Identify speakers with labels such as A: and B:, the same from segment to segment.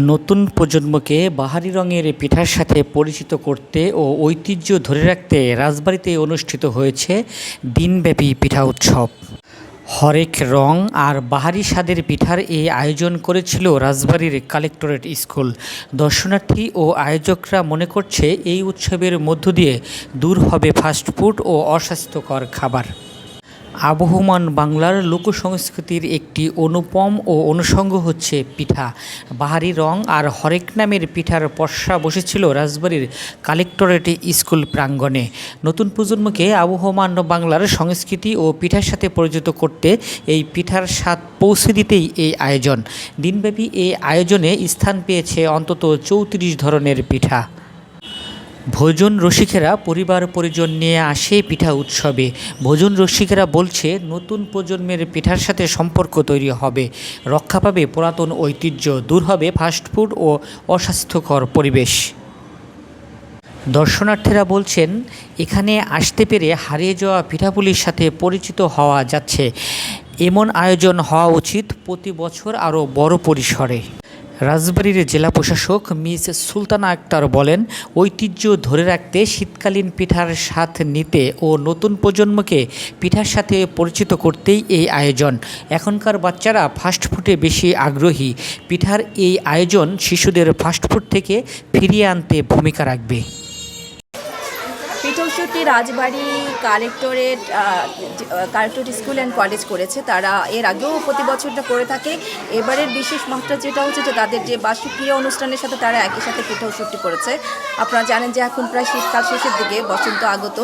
A: নতুন প্রজন্মকে বাহারি রঙের পিঠার সাথে পরিচিত করতে ও ঐতিহ্য ধরে রাখতে রাজবাড়িতে অনুষ্ঠিত হয়েছে দিনব্যাপী পিঠা উৎসব। হরেক রং আর বাহারি স্বাদের পিঠার এই আয়োজন করেছিল রাজবাড়ির কালেক্টরেট স্কুল। দর্শনার্থী ও আয়োজকরা মনে করছে এই উৎসবের মধ্য দিয়ে দূর হবে ফাস্টফুড ও অস্বাস্থ্যকর খাবার। আবহমান বাংলার লোকসংস্কৃতির একটি অনুপম ও অনুষঙ্গ হচ্ছে পিঠা। বাহারি রং আর হরেক নামের পিঠার পসরা বসেছিল রাজবাড়ির কালেক্টরেট স্কুল প্রাঙ্গণে। নতুন প্রজন্মকে আবহমান বাংলার সংস্কৃতি ও পিঠার সাথে পরিচিত করতে এই পিঠার স্বাদ পৌঁছে দিতেই এই আয়োজন। দিনব্যাপী এই আয়োজনে স্থান পেয়েছে অন্তত চৌত্রিশ ধরনের পিঠা। ভোজন রসিকেরা পরিবার পরিজন নিয়ে আসে পিঠা উৎসবে। ভোজন রসিকেরা বলছে, নতুন প্রজন্মের পিঠার সাথে সম্পর্ক তৈরি হবে, রক্ষা পাবে পুরাতন ঐতিহ্য, দূর হবে ফাস্টফুড ও অস্বাস্থ্যকর পরিবেশ। দর্শনার্থীরা বলছেন, এখানে আসতে পেরে হারিয়ে যাওয়া পিঠাপুলির সাথে পরিচিত হওয়া যাচ্ছে। এমন আয়োজন হওয়া উচিত, প্রতি বছর আরও বড় পরিসরে। রাজবাড়ির জেলা প্রশাসক মিস সুলতানা আক্তার বলেন, ঐতিহ্য ধরে রাখতে শীতকালীন পিঠার স্বাদ নিতে ও নতুন প্রজন্মকে পিঠার সাথে পরিচিত করতেই এই আয়োজন। এখনকার বাচ্চারা ফাস্টফুডে বেশি আগ্রহী। পিঠার এই আয়োজন শিশুদের ফাস্টফুড থেকে ফিরিয়ে আনতে ভূমিকা রাখবে।
B: পিঠৌষট্টি Rajbari collectorate collectorate school and college করেছে। তারা এর আগেও প্রতি বছরটা করে থাকে। এবারের বিশেষ মাত্রা যেটা হচ্ছে যে তাদের যে বার্ষিক ক্রিয়া অনুষ্ঠানের সাথে তারা একই সাথে পিঠা পিঠৌষট্টি করেছে। আপনারা জানেন যে এখন প্রায় শীতকাল শেষের দিকে, বসন্ত আগত।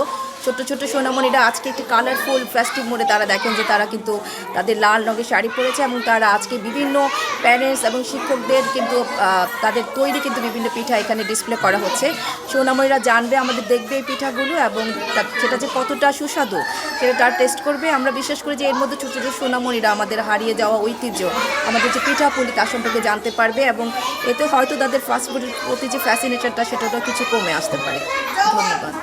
B: ছোট্ট ছোট সোনামণিরা আজকে একটি কালারফুল ফেস্টিভ মোডে তারা দেখেন যে তারা কিন্তু তাদের লাল রঙের শাড়ি পরেছে এবং তারা আজকে বিভিন্ন প্যারেন্টস এবং শিক্ষকদের কিন্তু তাদের তৈরি কিন্তু বিভিন্ন পিঠা এখানে ডিসপ্লে করা হচ্ছে। সোনামণিরা জানবে, আমাদের দেখবে এই পিঠাগুলো এবং সেটা যে কতটা সুস্বাদু, সেটা তার টেস্ট করবে। আমরা বিশ্বাস করি যে এর মধ্যে ছোটো ছোটো সোনামণিরা আমাদের হারিয়ে যাওয়া ঐতিহ্য, আমাদের যে পিঠাপুলি তার সম্পর্কে জানতে পারবে এবং এতে হয়তো তাদের ফাস্টফুডের প্রতি যে ফ্যাসিনেশনটা সেটাও কিছু কমে আসতে পারে। ধন্যবাদ।